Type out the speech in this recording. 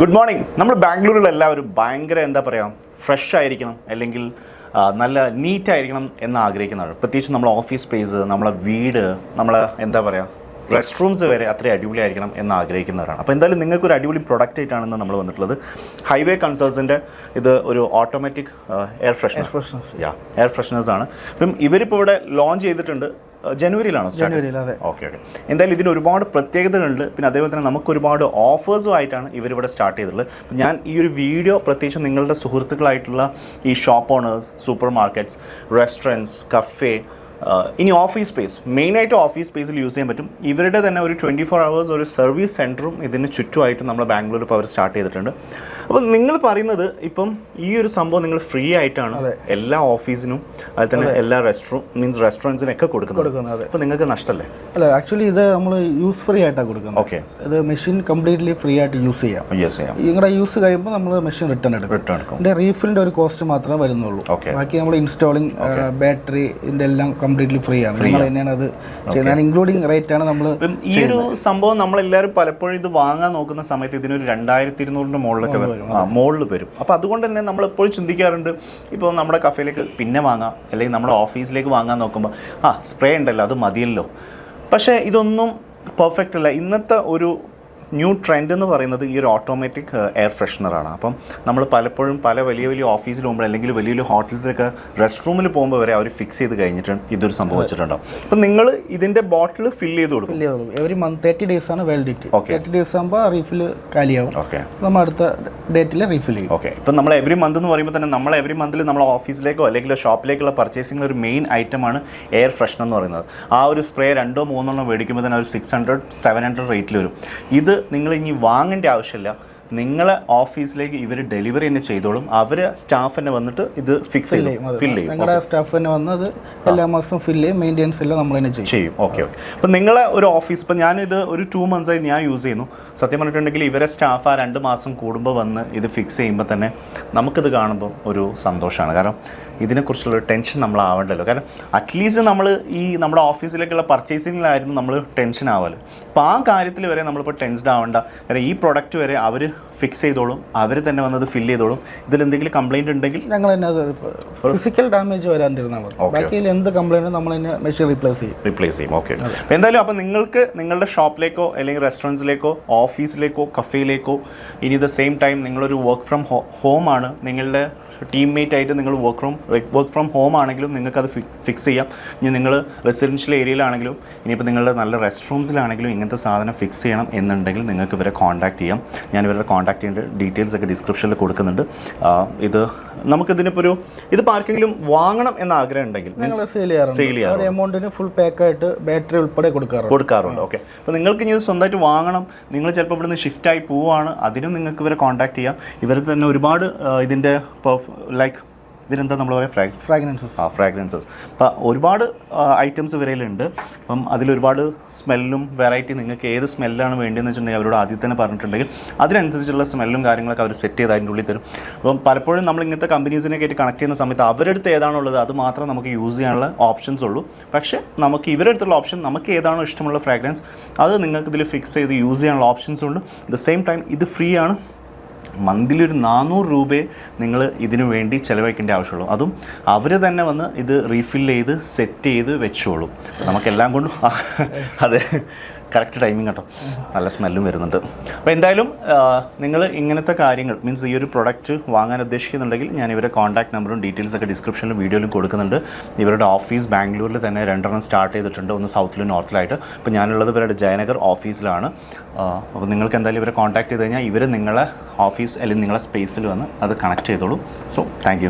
Good morning നമ്മൾ ബാംഗ്ലൂരിൽ എല്ലാവരും ഭയങ്കര എന്താ പറയുക ഫ്രഷ് ആയിരിക്കണം അല്ലെങ്കിൽ നല്ല നീറ്റ് ആയിരിക്കണം എന്ന് ആഗ്രഹിക്കുന്നവർ പ്രത്യേകിച്ച് നമ്മളെ ഓഫീസ് സ്പേസ് നമ്മളെ വീട് നമ്മളെ എന്താ പറയുക റെസ്റ്റ് റൂംസ് വരെ അത്രയും അടിപൊളിയായിരിക്കണം എന്ന് ആഗ്രഹിക്കുന്നവരാണ്. അപ്പോൾ എന്തായാലും നിങ്ങൾക്ക് ഒരു അടിപൊളി പ്രൊഡക്റ്റ് ആയിട്ടാണ് നമ്മൾ വന്നിട്ടുള്ളത്. ഹൈവേ കൺസേൾസിന്റെ ഇത് ഒരു automatic air freshener. Yeah air fresheners ആണ്. അപ്പം ഇവരിപ്പോൾ ഇവിടെ ലോഞ്ച് ചെയ്തിട്ടുണ്ട്. ജനുവരിയിലാണോ ജനുവരിയിൽ അതെ. ഓക്കെ ഓക്കെ എന്തായാലും ഇതിന് ഒരുപാട് പ്രത്യേകതകളുണ്ട്. പിന്നെ അതേപോലെ തന്നെ നമുക്ക് ഒരുപാട് ഓഫേഴ്സും ആയിട്ടാണ് ഇവരിവിടെ സ്റ്റാർട്ട് ചെയ്തിട്ടുള്ളത്. ഞാൻ ഈ ഒരു വീഡിയോ പ്രത്യേകിച്ച് നിങ്ങളുടെ സുഹൃത്തുക്കളായിട്ടുള്ള ഈ shop owners supermarkets restaurants cafe ഇനി ഓഫീസ് സ്പേസ് മെയിനായിട്ട് ഓഫീസ് സ്പേസിൽ യൂസ് ചെയ്യാൻ പറ്റും. ഇവരുടെ തന്നെ ഒരു ട്വന്റി ഫോർ അവേഴ്സ് ഒരു സർവീസ് സെന്ററും ഇതിന് ചുറ്റുമായിട്ട് നമ്മൾ ബാംഗ്ലൂർ ഇപ്പോൾ അവർ സ്റ്റാർട്ട് ചെയ്തിട്ടുണ്ട്. അപ്പോൾ നിങ്ങൾ പറയുന്നത് ഇപ്പം ഈ ഒരു സംഭവം നിങ്ങൾ ഫ്രീ ആയിട്ടാണ് എല്ലാ ഓഫീസിനും അതിൽ തന്നെ എല്ലാ റെസ്റ്റോ മീൻസ് റെസ്റ്റോറന്റ്സിനൊക്കെ കൊടുക്കുന്നത്. അപ്പോൾ നിങ്ങൾക്ക് നഷ്ടമല്ലേ അല്ല ആക്ച്വലി ഇത് നമ്മൾ യൂസ് ഫ്രീ ആയിട്ടാണ് കൊടുക്കുന്നത്. ഓക്കെ ഇത് മെഷീൻ കംപ്ലീറ്റ്ലി ഫ്രീ ആയിട്ട് യൂസ് ചെയ്യാം. യൂസ് ചെയ്യാം നിങ്ങളുടെ യൂസ് കഴിയുമ്പോൾ നമ്മൾ മെഷീൻ റിട്ടേൺ എടുക്കും. റിട്ടേൺ എടുക്കും. റീഫിലിന്റെ ഒരു കോസ്റ്റ് മാത്രമേ വരുന്നുള്ളൂ. ഓക്കെ ബാക്കി നമ്മൾ ഇൻസ്റ്റാളിങ് ബാറ്ററി ഇതിന്റെ എല്ലാം കംപ്ലീറ്റ്ലി ഫ്രീ ആണ്. നിങ്ങൾ തന്നെയാണ് അത് ചെയ്യുന്നത്. ഇൻക്ലൂഡിങ് റേറ്റ് ആണ് നമ്മൾ ഈ ഒരു സംഭവം നമ്മളെല്ലാവരും പലപ്പോഴും ഇത് വാങ്ങാൻ നോക്കുന്ന സമയത്ത് ഇതിനൊരു രണ്ടായിരത്തി ഇരുന്നൂറിന്റെ മുകളിലൊക്കെ വരും. ആ മുകളിൽ വരും. അപ്പോൾ അതുകൊണ്ട് തന്നെ നമ്മൾ എപ്പോഴും ചിന്തിക്കാറുണ്ട് ഇപ്പോൾ നമ്മുടെ കഫേയിലേക്ക് പിന്നെ വാങ്ങാം അല്ലെങ്കിൽ നമ്മുടെ ഓഫീസിലേക്ക് വാങ്ങാൻ നോക്കുമ്പോൾ ആ സ്പ്രേ ഉണ്ടല്ലോ അത് മതിയല്ലോ. പക്ഷേ ഇതൊന്നും പെർഫെക്റ്റ് അല്ല. ഇന്നത്തെ ഒരു ന്യൂ ട്രെൻഡ് എന്ന് പറയുന്നത് ഈ ഒരു ഓട്ടോമാറ്റിക് എയർ ഫ്രഷ്നറാണ് അപ്പം നമ്മൾ പലപ്പോഴും പല വലിയ വലിയ ഓഫീസിൽ പോകുമ്പോൾ അല്ലെങ്കിൽ വലിയ വലിയ ഹോട്ടൽസിലൊക്കെ റെസ്റ്റ് റൂമിൽ പോകുമ്പോൾ വരെ അവർ ഫിക്സ് ചെയ്ത് കഴിഞ്ഞിട്ട് ഇതൊരു സംഭവിച്ചിട്ടുണ്ടാവും അപ്പം നിങ്ങൾ ഇതിന്റെ ബോട്ടിൽ ഫിൽ ചെയ്ത് കൊടുക്കും. എവറി മന്ത് തേർട്ടി ഡേയ്സ് ആണ് വാലിഡിറ്റി ഓക്കെ തേർട്ടി ഡേയ്സ് ആകുമ്പോൾ റീഫിൽ കാലിയാവും. ഓക്കെ നമ്മൾ അടുത്ത ഡേറ്റിൽ റീഫിൽ ചെയ്യും. ഓക്കെ ഇപ്പം നമ്മൾ എവറി മന്ത് എന്ന് പറയുമ്പോൾ തന്നെ നമ്മൾ എവറി മന്തിൽ നമ്മൾ ഓഫീസിലേക്കോ അല്ലെങ്കിൽ ഷോപ്പിലേക്കുള്ള പർച്ചേസിംഗിൽ ഒരു മെയിൻ ഐറ്റം ആണ് എയർ ഫ്രഷ്നർ എന്ന് പറയുന്നത്. ആ ഒരു സ്പ്രേ രണ്ടോ മൂന്നോ മൂന്നെണ്ണം മേടിക്കുമ്പോൾ തന്നെ ഒരു സിക്സ് ഹൺഡ്രഡ് സെവൻ ഹൺഡ്രഡ് റേറ്റിൽ വരും. ഇത് നിങ്ങൾ ഇനി വാങ്ങേണ്ട ആവശ്യമില്ല. നിങ്ങളെ ഓഫീസിലേക്ക് ഇവർ ഡെലിവറി തന്നെ ചെയ്തോളും. അവർ സ്റ്റാഫ് തന്നെ വന്നിട്ട് ഇത് ഫിക്സ് ചെയ്യും. ഫിൽ ചെയ്യും. സ്റ്റാഫ് തന്നെ വന്ന് അത് എല്ലാ മാസവും ഫില്ല് ചെയ്യും. മെയിന്റെനൻസ് എല്ലാം നമ്മൾ തന്നെ ചെയ്യും. ചെയ്യും. ഓക്കെ ഓക്കെ അപ്പം നിങ്ങളെ ഒരു ഓഫീസ് ഇപ്പം ഞാനിത് ഒരു ടു മന്ത്സ് ആയി ഞാൻ യൂസ് ചെയ്യുന്നു. സത്യം പറഞ്ഞിട്ടുണ്ടെങ്കിൽ ഇവരെ സ്റ്റാഫ് ആ രണ്ട് മാസം കൂടുമ്പോൾ വന്ന് ഇത് ഫിക്സ് ചെയ്യുമ്പോൾ തന്നെ നമുക്കിത് കാണുമ്പോൾ ഒരു സന്തോഷമാണ്. കാരണം ഇതിനെക്കുറിച്ചുള്ള ടെൻഷൻ നമ്മൾ ആവേണ്ടല്ലോ. കാരണം അറ്റ്ലീസ്റ്റ് നമ്മൾ ഈ നമ്മുടെ ഓഫീസിലേക്കുള്ള പർച്ചേസിങ്ങിലായിരുന്നു നമ്മൾ ടെൻഷൻ ആവൽ. അപ്പോൾ ആ കാര്യത്തിൽ വരെ നമ്മളിപ്പോൾ ടെൻസ്ഡ് ആവേണ്ട. കാരണം ഈ പ്രൊഡക്റ്റ് വരെ അവർ ഫിക്സ് ചെയ്തോളും അവർ തന്നെ വന്നത് ഫില്ല് ചെയ്തോളും. ഇതിൽ എന്തെങ്കിലും കംപ്ലൈന്റ് ഉണ്ടെങ്കിൽ ഞങ്ങൾ തന്നെ അത് ഫിസിക്കൽ ഡാമേജ് വരാണ്ടിരുന്നാൽ മതി. ബാക്കിയിൽ എന്ത് കംപ്ലൈന്റും നമ്മൾ തന്നെ മെഷീൻ റീപ്ലേസ് ചെയ്യും. റീപ്ലേസ് ചെയ്യും. ഓക്കെ എന്തായാലും അപ്പോൾ നിങ്ങൾക്ക് നിങ്ങളുടെ ഷോപ്പിലേക്കോ അല്ലെങ്കിൽ റെസ്റ്റോറന്റ്സിലേക്കോ ഓഫീസിലേക്കോ കഫേയിലേക്കോ ഇനി ദ സെയിം ടൈം നിങ്ങളൊരു വർക്ക് ഫ്രം ഹോം ആണ്. നിങ്ങളുടെ ടീംമേറ്റ് ആയിട്ട് നിങ്ങൾ work from work from home ആണെങ്കിലും നിങ്ങൾക്ക് അത് ഫിക്സ് ചെയ്യാം. ഇനി നിങ്ങൾ റെസിഡൻഷ്യൽ ഏരിയയിലാണെങ്കിലും ഇനിയിപ്പോൾ നിങ്ങളുടെ നല്ല റെസ്റ്റ് റൂംസിലാണെങ്കിലും ഇങ്ങനത്തെ സാധനം ഫിക്സ് ചെയ്യണം എന്നുണ്ടെങ്കിൽ നിങ്ങൾക്ക് ഇവരെ കോൺടാക്റ്റ് ചെയ്യാം. ഞാൻ ഇവരുടെ കോൺടാക്ട് ചെയ്യേണ്ട ഡീറ്റെയിൽസ് ഒക്കെ ഡിസ്ക്രിപ്ഷനിൽ കൊടുക്കുന്നുണ്ട്. ഇത് നമുക്കിതിനിപ്പോൾ ഒരു ഇത് ആർക്കെങ്കിലും വാങ്ങണം എന്ന ആഗ്രഹം ഉണ്ടെങ്കിൽ സെയിൽ ചെയ്യാറുണ്ട്. എമൗണ്ടിന് ഫുൾ പാക്കായിട്ട് ബാറ്ററി ഉൾപ്പെടെ കൊടുക്കാറുണ്ട്. കൊടുക്കാറുണ്ട്. ഓക്കെ അപ്പോൾ നിങ്ങൾക്ക് ഇനി ഇത് സ്വന്തമായിട്ട് വാങ്ങണം. നിങ്ങൾ ചിലപ്പോൾ ഇവിടുന്ന് ഷിഫ്റ്റായി പോവുകയാണ് അതിനും നിങ്ങൾക്ക് ഇവരെ കോൺടാക്ട് ചെയ്യാം. ഇവർ തന്നെ ഒരുപാട് ഇതിന്റെ ഇതിന്റെ ലൈക്ക് ഇതിനെന്താ നമ്മൾ പറയുക ഫ്രാഗ് ഫ്രാഗ്രൻസസ് ആ ഫ്രാഗ്രൻസസ് അപ്പോൾ ഒരുപാട് ഐറ്റംസ് വരയിലുണ്ട് അപ്പം അതിലൊരുപാട് സ്മെല്ലും വെറൈറ്റി നിങ്ങൾക്ക് ഏത് സ്മെല്ലാണ് വേണ്ടതെന്ന് വെച്ചിട്ടുണ്ടെങ്കിൽ അവരോട് ആദ്യം തന്നെ പറഞ്ഞിട്ടുണ്ടെങ്കിൽ അതിനനുസരിച്ചുള്ള സ്മെല്ലും കാര്യങ്ങളൊക്കെ അവർ സെറ്റ് ചെയ്ത് അതിന്റെ ഉള്ളിൽ തരും. അപ്പം പലപ്പോഴും നമ്മൾ ഇങ്ങനത്തെ കമ്പനീസിനെ ആയിട്ട് കണക്ട് ചെയ്യുന്ന സമയത്ത് അവരുടെ അടുത്ത് ഏതാണുള്ളത് അത് മാത്രം നമുക്ക് യൂസ് ചെയ്യാനുള്ള ഓപ്ഷൻസ് ഉള്ളൂ. പക്ഷേ നമുക്ക് ഇവരുടെ അടുത്തുള്ള ഓപ്ഷൻ നമുക്ക് ഏതാണോ ഇഷ്ടമുള്ള ഫ്രാഗ്രൻസ് അത് നിങ്ങൾക്ക് ഇതിൽ ഫിക്സ് ചെയ്ത് യൂസ് ചെയ്യാനുള്ള ഓപ്ഷൻസ് ഉണ്ട്. അറ്റ് ദ സെയിം ടൈം ഇത് ഫ്രീ ആണ്. മന്ത്ലി ഒരു നാനൂറ് രൂപയെ നിങ്ങൾ ഇതിനു വേണ്ടി ചിലവഴിക്കേണ്ട ആവശ്യമുള്ളൂ. അതും അവർ തന്നെ വന്ന് ഇത് റീഫിൽ ചെയ്ത് സെറ്റ് ചെയ്ത് വെച്ചോളൂ. നമുക്കെല്ലാം കൊണ്ടും അതെ കറക്റ്റ് ടൈമിംഗ് കേട്ടോ. നല്ല സ്മെല്ലും വരുന്നുണ്ട്. അപ്പോൾ എന്തായാലും നിങ്ങൾ ഇങ്ങനത്തെ കാര്യങ്ങൾ മീൻസ് ഈ ഒരു പ്രൊഡക്റ്റ് വാങ്ങാൻ ഉദ്ദേശിക്കുന്നുണ്ടെങ്കിൽ ഞാൻ ഇവരുടെ കോൺടാക്ട് നമ്പറും ഡീറ്റെയിൽസ് ഒക്കെ ഡിസ്ക്രിപ്ഷനിലും വീഡിയോയിലും കൊടുക്കുന്നുണ്ട്. ഇവരുടെ ഓഫീസ് ബാംഗ്ലൂരിൽ തന്നെ രണ്ടെണ്ണം സ്റ്റാർട്ട് ചെയ്തിട്ടുണ്ട്. ഒന്ന് സൗത്തിലും നോർത്തിലായിട്ട് അപ്പോൾ ഞാനുള്ളത് ഇവരുടെ ജയനഗർ ഓഫീസിലാണ് അപ്പോൾ നിങ്ങൾക്ക് എന്തായാലും ഇവരെ കോൺടാക്ട് ചെയ്ത് കഴിഞ്ഞാൽ ഇവർ നിങ്ങളെ ഓഫീസ് അല്ലെങ്കിൽ നിങ്ങളുടെ സ്പേസിൽ വന്ന് അത് കണക്ട് ചെയ്തോളൂ. So thank